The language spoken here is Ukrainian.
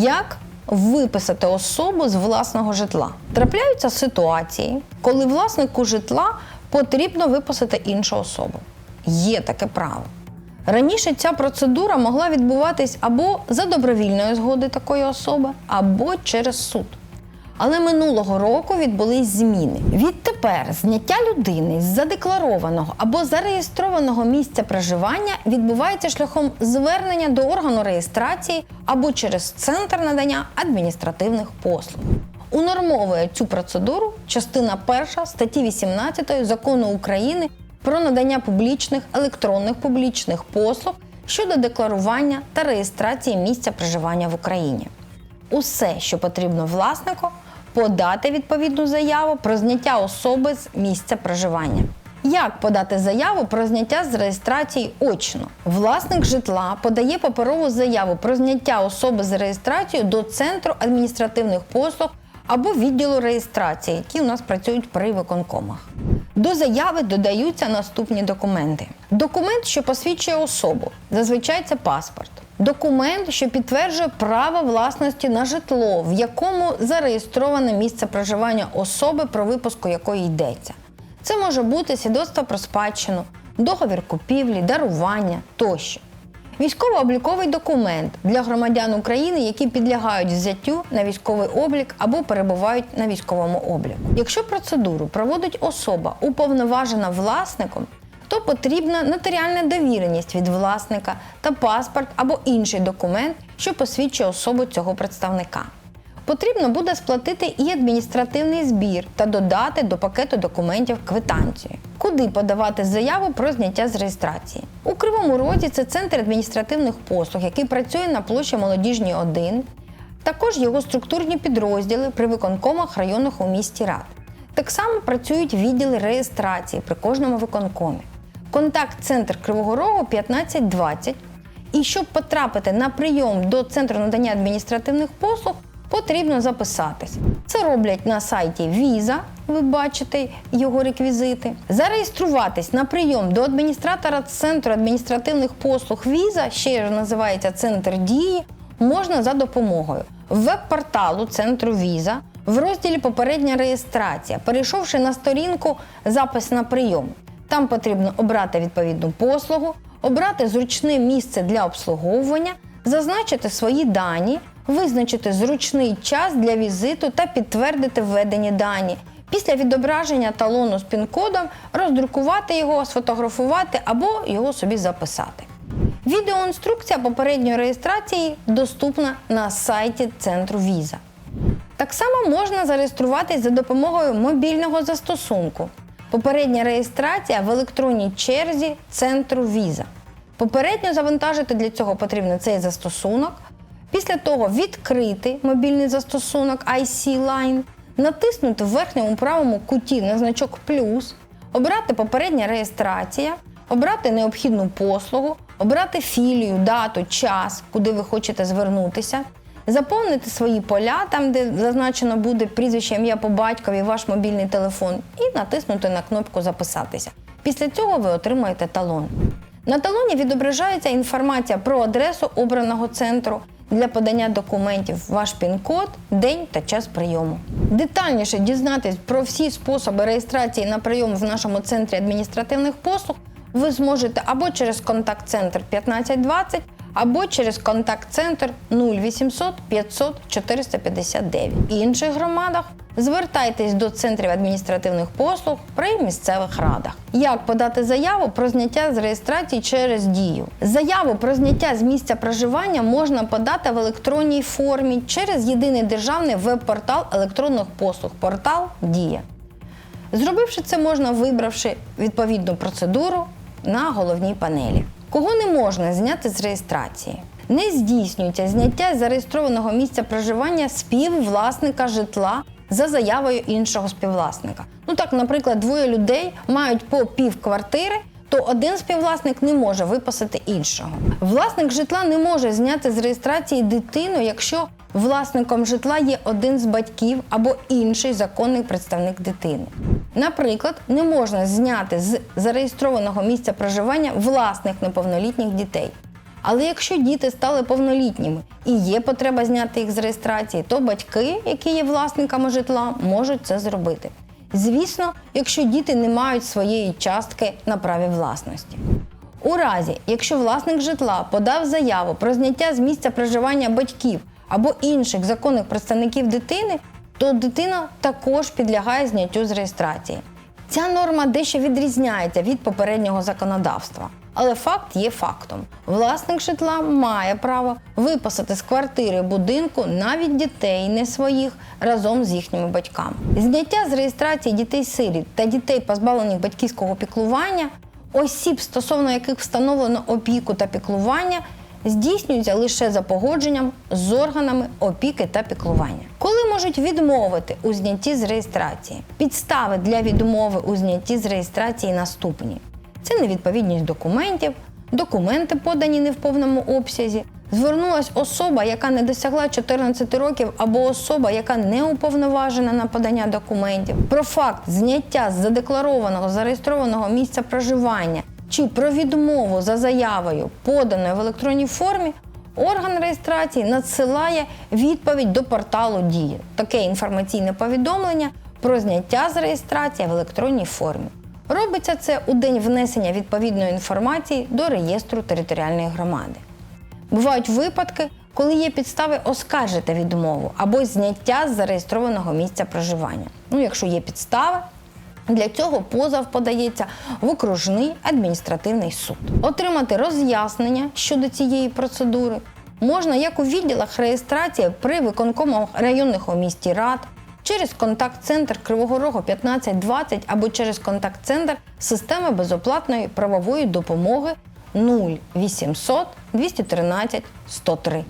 Як виписати особу з власного житла? Трапляються ситуації, коли власнику житла потрібно виписати іншу особу. Є таке право. Раніше ця процедура могла відбуватись або за добровільної згоди такої особи, або через суд. Але минулого року відбулись зміни. Відтепер зняття людини з задекларованого або зареєстрованого місця проживання відбувається шляхом звернення до органу реєстрації або через центр надання адміністративних послуг. Унормовує цю процедуру частина 1 статті 18 закону України про надання публічних електронних публічних послуг щодо декларування та реєстрації місця проживання в Україні. Усе, що потрібно власнику, подати відповідну заяву про зняття особи з місця проживання. Як подати заяву про зняття з реєстрації очно? Власник житла подає паперову заяву про зняття особи з реєстрацією до центру адміністративних послуг або відділу реєстрації, які у нас працюють при виконкомах. До заяви додаються наступні документи: документ, що посвідчує особу, зазвичай це паспорт. Документ, що підтверджує право власності на житло, в якому зареєстроване місце проживання особи, про випуску якої йдеться. Це може бути свідоцтво про спадщину, договір купівлі, дарування тощо. Військово-обліковий документ для громадян України, які підлягають взяттю на військовий облік або перебувають на військовому обліку. Якщо процедуру проводить особа, уповноважена власником, то потрібна нотаріальна довіреність від власника та паспорт або інший документ, що посвідчує особу цього представника. Потрібно буде сплатити і адміністративний збір та додати до пакету документів квитанцію. Куди подавати заяву про зняття з реєстрації? У Кривому Розі це центр адміністративних послуг, який працює на площі Молодіжній 1. Також його структурні підрозділи при виконкомах районних у місті рад. Так само працюють відділи реєстрації при кожному виконкомі. Контакт-центр Кривого Рогу 1520. І щоб потрапити на прийом до центру надання адміністративних послуг, потрібно записатись. Це роблять на сайті Віза, ви бачите його реквізити. Зареєструватись на прийом до адміністратора центру адміністративних послуг Віза, ще називається Центр дії, можна за допомогою веб-порталу центру Віза в розділі Попередня реєстрація, перейшовши на сторінку Запис на прийом. Там потрібно обрати відповідну послугу, обрати зручне місце для обслуговування, зазначити свої дані, визначити зручний час для візиту та підтвердити введені дані. Після відображення талону з пін-кодом роздрукувати його, сфотографувати або його собі записати. Відеоінструкція попередньої реєстрації доступна на сайті центру Віза. Так само можна зареєструватись за допомогою мобільного застосунку. Попередня реєстрація в електронній черзі центру Віза. Попередньо завантажити для цього потрібно цей застосунок. Після того відкрити мобільний застосунок IC Line, натиснути в верхньому правому куті на значок плюс, обрати попередня реєстрація, обрати необхідну послугу, обрати філію, дату, час, куди ви хочете звернутися, заповнити свої поля, там, де зазначено буде прізвище, ім'я по батькові, ваш мобільний телефон, і натиснути на кнопку Записатися. Після цього ви отримаєте талон. На талоні відображається інформація про адресу обраного центру для подання документів, ваш пін-код, день та час прийому. Детальніше дізнатись про всі способи реєстрації на прийом в нашому центрі адміністративних послуг ви зможете або через контакт-центр 1520, або через контакт-центр 0800 500 459. В інших громадах звертайтесь до центрів адміністративних послуг при місцевих радах. Як подати заяву про зняття з реєстрації через дію? Заяву про зняття з місця проживання можна подати в електронній формі через єдиний державний веб-портал електронних послуг портал Дія. Зробивши це можна, вибравши відповідну процедуру на головній панелі. Кого не можна зняти з реєстрації? Не здійснюється зняття з зареєстрованого місця проживання співвласника житла за заявою іншого співвласника. Ну так, наприклад, двоє людей мають по пів квартири, то один співвласник не може виписати іншого. Власник житла не може зняти з реєстрації дитину, якщо власником житла є один з батьків або інший законний представник дитини. Наприклад, не можна зняти з зареєстрованого місця проживання власних неповнолітніх дітей. Але якщо діти стали повнолітніми і є потреба зняти їх з реєстрації, то батьки, які є власниками житла, можуть це зробити. Звісно, якщо діти не мають своєї частки на праві власності. У разі, якщо власник житла подав заяву про зняття з місця проживання батьків або інших законних представників дитини, то дитина також підлягає зняттю з реєстрації. Ця норма дещо відрізняється від попереднього законодавства. Але факт є фактом. Власник житла має право виписати з квартири будинку навіть дітей не своїх разом з їхніми батьками. Зняття з реєстрації дітей-сиріт та дітей, позбавлених батьківського піклування, осіб, стосовно яких встановлено опіку та піклування, здійснюється лише за погодженням з органами опіки та піклування. Коли можуть відмовити у знятті з реєстрації? Підстави для відмови у знятті з реєстрації наступні: це невідповідність документів, документи подані не в повному обсязі. Звернулась особа, яка не досягла 14 років, або особа, яка не уповноважена на подання документів, про факт зняття з задекларованого зареєстрованого місця проживання чи про відмову за заявою, поданою в електронній формі, орган реєстрації надсилає відповідь до порталу Дія. Таке інформаційне повідомлення про зняття з реєстрації в електронній формі. Робиться це у день внесення відповідної інформації до реєстру територіальної громади. Бувають випадки, коли є підстави оскаржити відмову або зняття з зареєстрованого місця проживання. Ну, якщо є підстави, для цього позов подається в окружний адміністративний суд. Отримати роз'яснення щодо цієї процедури можна як у відділах реєстрації при виконкомах районних у місті рад, через контакт-центр Кривого Рогу 1520 або через контакт-центр системи безоплатної правової допомоги 0800 213 103.